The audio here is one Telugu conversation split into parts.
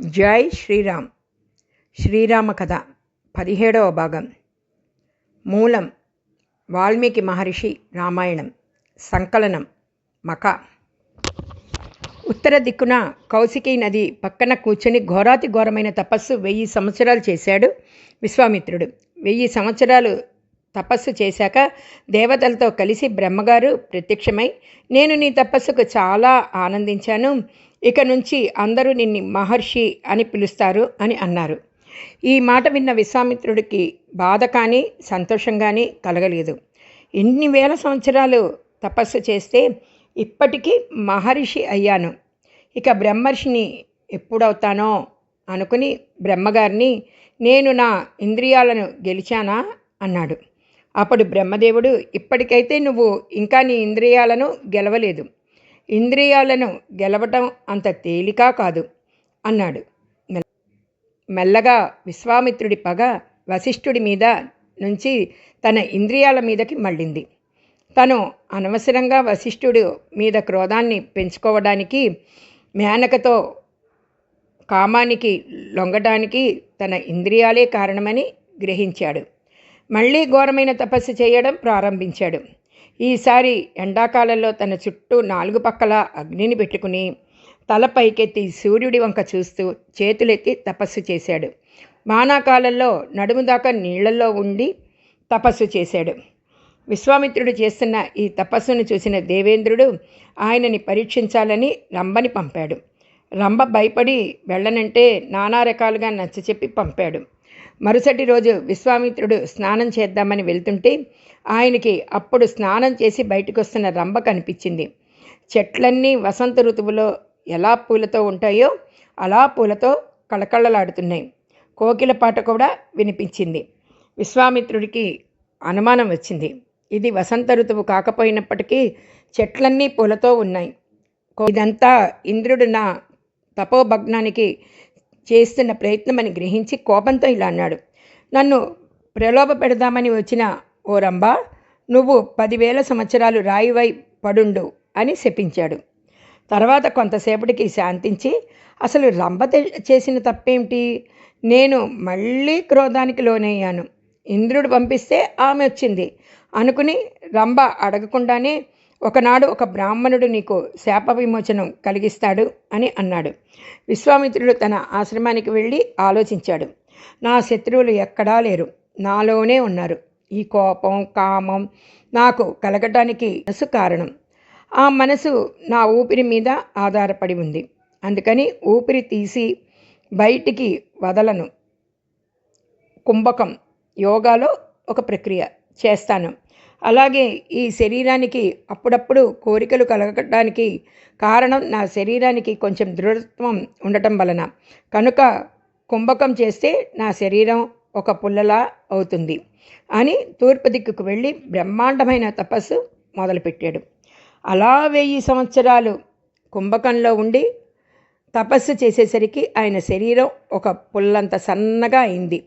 జై శ్రీరామ్. శ్రీరామ కథ పదిహేడవ భాగం. మూలం వాల్మీకి మహర్షి రామాయణం. సంకలనం మక ఉత్తర దిక్కున కౌశికీ నది పక్కన కూర్చొని ఘోరాతి ఘోరమైన తపస్సు వెయ్యి సంవత్సరాలు చేశాడు విశ్వామిత్రుడు. వెయ్యి సంవత్సరాలు తపస్సు చేశాక దేవతలతో కలిసి బ్రహ్మగారు ప్రత్యక్షమై నేను నీ తపస్సుకు చాలా ఆనందించాను. ఇక నుంచి అందరూ నిన్ను మహర్షి అని పిలుస్తారు అని అన్నారు. ఈ మాట విన్న విశ్వామిత్రుడికి బాధ కానీ సంతోషం కానీ కలగలేదు. ఎన్ని వేల సంవత్సరాలు తపస్సు చేస్తే ఇప్పటికీ మహర్షి అయ్యాను. ఇక బ్రహ్మర్షిని ఎప్పుడవుతానో అనుకుని బ్రహ్మగారిని నేను నా ఇంద్రియాలను గెలిచానా? అన్నాడు. అప్పుడు బ్రహ్మదేవుడు ఇప్పటికైతే నువ్వు ఇంకా నీ ఇంద్రియాలను గెలవలేదు. ఇంద్రియాలను గెలవటం అంత తేలికా కాదు అన్నాడు. మెల్లగా విశ్వామిత్రుడి పగ వశిష్ఠుడి మీద నుంచి తన ఇంద్రియాల మీదకి మళ్ళింది. తను అనవసరంగా వశిష్ఠుడు మీద క్రోధాన్ని పెంచుకోవడానికి మేనకతో కామానికి లొంగడానికి తన ఇంద్రియాలే కారణమని గ్రహించాడు. మళ్ళీ ఘోరమైన తపస్సు చేయడం ప్రారంభించాడు. ఈసారి ఎండాకాలంలో తన చుట్టూ నాలుగు పక్కల అగ్నిని పెట్టుకుని తల పైకెత్తి సూర్యుడి వంక చూస్తూ చేతులెత్తి తపస్సు చేశాడు. వానాకాలంలో నడుము దాకా నీళ్ళలో ఉండి తపస్సు చేశాడు. విశ్వామిత్రుడు చేస్తున్న ఈ తపస్సును చూసిన దేవేంద్రుడు ఆయనని పరీక్షించాలని రంభని పంపాడు. రంభ భయపడి వెళ్ళనంటే నానా రకాలుగా నచ్చచెప్పి పంపాడు. మరుసటి రోజు విశ్వామిత్రుడు స్నానం చేద్దామని వెళ్తుంటే ఆయనకి అప్పుడు స్నానం చేసి బయటకు వస్తున్న రంభ కనిపించింది. చెట్లన్నీ వసంత ఋతువులో ఎలా పూలతో ఉంటాయో అలా పూలతో కళకళలాడుతున్నాయి. కోకిల పాట కూడా వినిపించింది. విశ్వామిత్రుడికి అనుమానం వచ్చింది. ఇది వసంత ఋతువు కాకపోయినప్పటికీ చెట్లన్నీ పూలతో ఉన్నాయి. ఇదంతా ఇంద్రుడు నా తపోభగ్నానికి చేస్తున్న ప్రయత్నమని గ్రహించి కోపంతో ఇలా అన్నాడు. నన్ను ప్రలోభ పెడదామని వచ్చిన ఓ రంభా నువ్వు పదివేల సంవత్సరాలు రాయివై పడుండు అని శపించాడు. తర్వాత కొంతసేపటికి శాంతించి అసలు రంభ చేసిన తప్పేమిటి? నేను మళ్ళీ క్రోధానికి లోనయ్యాను. ఇంద్రుడు పంపిస్తే ఆమె వచ్చింది అనుకుని రంభ అడగకుండానే ఒకనాడు ఒక బ్రాహ్మణుడు నీకు శాప విమోచనం కలిగిస్తాడు అని అన్నాడు. విశ్వామిత్రుడు తన ఆశ్రమానికి వెళ్ళి ఆలోచించాడు. నా శత్రువులు ఎక్కడా లేరు. నాలోనే ఉన్నారు. ఈ కోపం కామం నాకు కలగటానికి మనసు కారణం. ఆ మనసు నా ఊపిరి మీద ఆధారపడి ఉంది. అందుకని ఊపిరి తీసి బయటికి వదలను. కుంభకం యోగాలో ఒక ప్రక్రియ చేస్తాను. అలాగే ఈ శరీరానికి అప్పుడప్పుడు కోరికలు కలగడానికి కారణం నా శరీరానికి కొంచెం దృఢత్వం ఉండటం వలన. కనుక కుంభకం చేస్తే నా శరీరం ఒక పుల్లలా అవుతుంది అని తూర్పు దిక్కుకు వెళ్ళి బ్రహ్మాండమైన తపస్సు మొదలుపెట్టాడు. అలా వెయ్యి సంవత్సరాలు కుంభకంలో ఉండి తపస్సు చేసేసరికి ఆయన శరీరం ఒక పుల్లంత సన్నగా అయింది.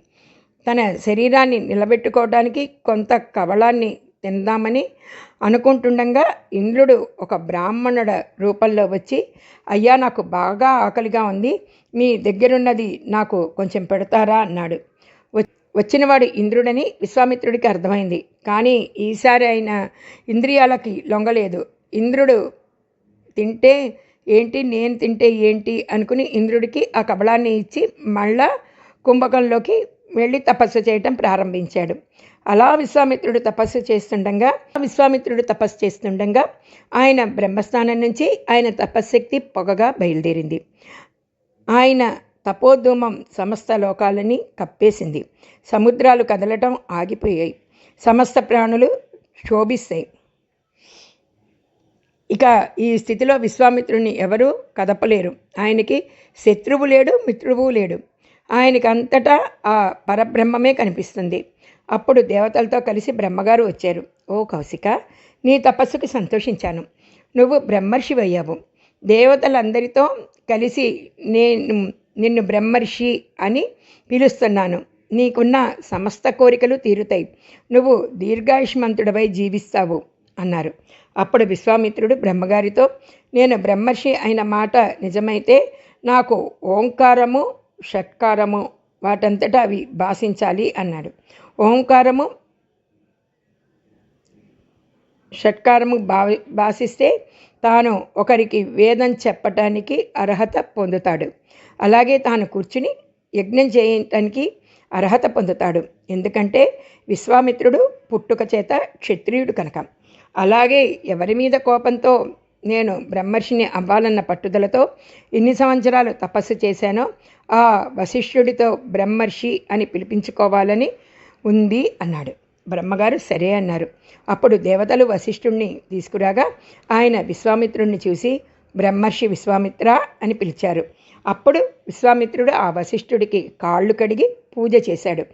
తన శరీరాన్ని నిలబెట్టుకోవడానికి కొంత కవళాన్ని తిందామని అనుకుంటుండగా ఇంద్రుడు ఒక బ్రాహ్మణుడ రూపంలో వచ్చి అయ్యా నాకు బాగా ఆకలిగా ఉంది. మీ దగ్గరున్నది నాకు కొంచెం పెడతారా? అన్నాడు. వచ్చినవాడు ఇంద్రుడని విశ్వామిత్రుడికి అర్థమైంది. కానీ ఈసారి ఆయన ఇంద్రియాలకి లొంగలేదు. ఇంద్రుడు తింటే ఏంటి నేను తింటే ఏంటి అనుకుని ఇంద్రుడికి ఆ కబళాన్ని ఇచ్చి మళ్ళా కుంభకంలోకి వెళ్ళి తపస్సు చేయటం ప్రారంభించాడు. అలా విశ్వామిత్రుడు తపస్సు చేస్తుండగా విశ్వామిత్రుడు తపస్సు చేస్తుండగా ఆయన బ్రహ్మస్థానం నుంచి ఆయన తపశ్శక్తి పొగగా బయలుదేరింది. ఆయన తపోధూమం సమస్త లోకాలని కప్పేసింది. సముద్రాలు కదలటం ఆగిపోయాయి. సమస్త ప్రాణులు శోభిస్తాయి ఇక ఈ స్థితిలో విశ్వామిత్రుని ఎవరూ కదపలేరు. ఆయనకి శత్రువు లేడు మిత్రువు లేడు. ఆయనకి అంతటా ఆ పరబ్రహ్మమే కనిపిస్తుంది. అప్పుడు దేవతలతో కలిసి బ్రహ్మగారు వచ్చారు. ఓ కౌశిక నీ తపస్సుకి సంతోషించాను. నువ్వు బ్రహ్మర్షివయ్యావు దేవతలందరితో కలిసి నేను నిన్ను బ్రహ్మర్షి అని పిలుస్తున్నాను. నీకున్న సమస్త కోరికలు తీరుతాయి. నువ్వు దీర్ఘాయుష్మంతుడవై జీవిస్తావు అన్నారు. అప్పుడు విశ్వామిత్రుడు బ్రహ్మగారితో నేను బ్రహ్మర్షి అయిన మాట నిజమైతే నాకు ఓంకారము షట్కారము వాటంతటా అవి భాషించాలి అన్నాడు. ఓంకారము షట్కారము భావి భాషిస్తే తాను ఒకరికి వేదం చెప్పటానికి అర్హత పొందుతాడు. అలాగే తాను కూర్చుని యజ్ఞం చేయటానికి అర్హత పొందుతాడు. ఎందుకంటే విశ్వామిత్రుడు పుట్టుక చేత క్షత్రియుడు కనుక. అలాగే ఎవరి మీద కోపంతో నేను బ్రహ్మర్షిని అవ్వాలన్న పట్టుదలతో ఎన్ని సంవత్సరాలు తపస్సు చేశానో ఆ వశిష్ఠుడితో బ్రహ్మర్షి అని పిలిపించుకోవాలని ఉంది అన్నాడు. బ్రహ్మగారు సరే అన్నారు. అప్పుడు దేవతలు వశిష్ఠుణ్ణి తీసుకురాగా ఆయన విశ్వామిత్రుణ్ణి చూసి బ్రహ్మర్షి విశ్వామిత్ర అని పిలిచారు. అప్పుడు విశ్వామిత్రుడు ఆ వశిష్ఠుడికి కాళ్ళు కడిగి పూజ చేశాడు.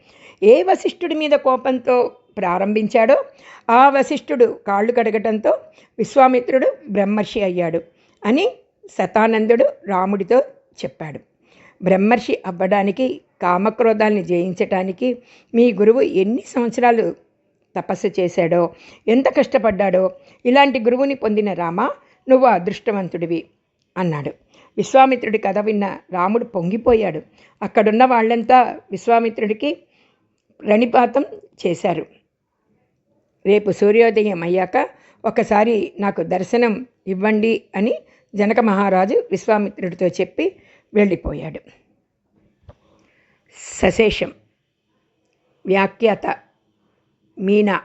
ఏ వశిష్ఠుడి మీద కోపంతో ప్రారంభించాడో. ఆ వశిష్ఠుడు కాళ్ళు కడగటంతో విశ్వామిత్రుడు బ్రహ్మర్షి అయ్యాడు అని శతానందుడు రాముడితో చెప్పాడు. బ్రహ్మర్షి అవ్వడానికి కామక్రోధాల్ని జయించటానికి మీ గురువు ఎన్ని సంవత్సరాలు తపస్సు చేశాడో ఎంత కష్టపడ్డాడో ఇలాంటి గురువుని పొందిన రామ నువ్వు అదృష్టవంతుడివి అన్నాడు. విశ్వామిత్రుడి కథ విన్న రాముడు పొంగిపోయాడు. అక్కడున్న వాళ్ళంతా విశ్వామిత్రుడికి ప్రణిపాతం చేశారు. రేపు సూర్యోదయం అయ్యాక ఒకసారి నాకు దర్శనం ఇవ్వండి అని జనక మహారాజు విశ్వామిత్రుడితో చెప్పి వెళ్ళిపోయాడు. సశేషం వ్యాఖ్యాత మీనా